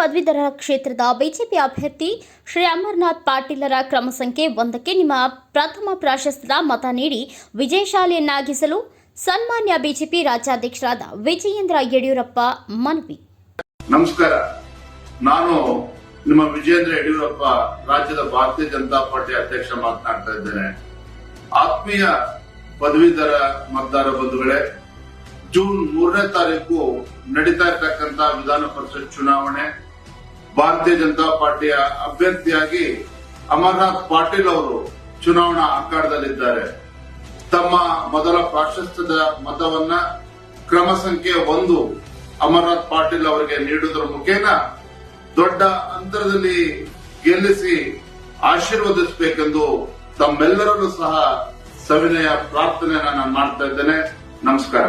ಪದವೀಧರ ಕ್ಷೇತ್ರದ ಬಿಜೆಪಿ ಅಭ್ಯರ್ಥಿ ಶ್ರೀ ಅಮರನಾಥ್ ಪಾಟೀಲರ ಕ್ರಮ ಸಂಖ್ಯೆ ಒಂದಕ್ಕೆ ನಿಮ್ಮ ಪ್ರಥಮ ಪ್ರಾಶಸ್ತ್ಯದ ಮತ ನೀಡಿ ವಿಜಯಶಾಲಿಯನ್ನಾಗಿಸಲು ಸನ್ಮಾನ್ಯ ಬಿಜೆಪಿ ರಾಜ್ಯಾಧ್ಯಕ್ಷರಾದ ವಿಜಯೇಂದ್ರ ಯಡಿಯೂರಪ್ಪ ಮನವಿ. ನಮಸ್ಕಾರ. ನಾನು ನಿಮ್ಮ ವಿಜಯೇಂದ್ರ ಯಡಿಯೂರಪ್ಪ ರಾಜ್ಯದ ಭಾರತೀಯ ಜನತಾ ಪಾರ್ಟಿ ಅಧ್ಯಕ್ಷ ಮಾತನಾಡ್ತಾ ಇದ್ದೇನೆ. ಆತ್ಮೀಯ ಪದವೀಧರ ಮತದಾರ ಬಂಧುಗಳೇ, ಜೂನ್ ಮೂರನೇ ತಾರೀಕು ನಡೀತಾ ಇರತಕ್ಕಂತ ವಿಧಾನ ಪರಿಷತ್ ಚುನಾವಣೆ ಭಾರತೀಯ ಜನತಾ ಪಾರ್ಟಿಯ ಅಭ್ಯರ್ಥಿಯಾಗಿ ಅಮರ್ನಾಥ್ ಪಾಟೀಲ್ ಅವರು ಚುನಾವಣಾ ಅಖಾಡದಲ್ಲಿದ್ದಾರೆ. ತಮ್ಮ ಮೊದಲ ಪ್ರಾಶಸ್ತ್ಯದ ಮತವನ್ನ ಕ್ರಮ ಸಂಖ್ಯೆ ಒಂದು ಅಮರ್ನಾಥ್ ಪಾಟೀಲ್ ಅವರಿಗೆ ನೀಡುವುದರ ಮುಖೇನ ದೊಡ್ಡ ಅಂತರದಲ್ಲಿ ಗೆಲ್ಲಿಸಿ ಆಶೀರ್ವದಿಸಬೇಕೆಂದು ತಮ್ಮೆಲ್ಲರನ್ನೂ ಸಹ ಸವಿನಯ ಪ್ರಾರ್ಥನೆಯನ್ನ ನಾನು ಮಾಡ್ತಾ ಇದ್ದೇನೆ. ನಮಸ್ಕಾರ.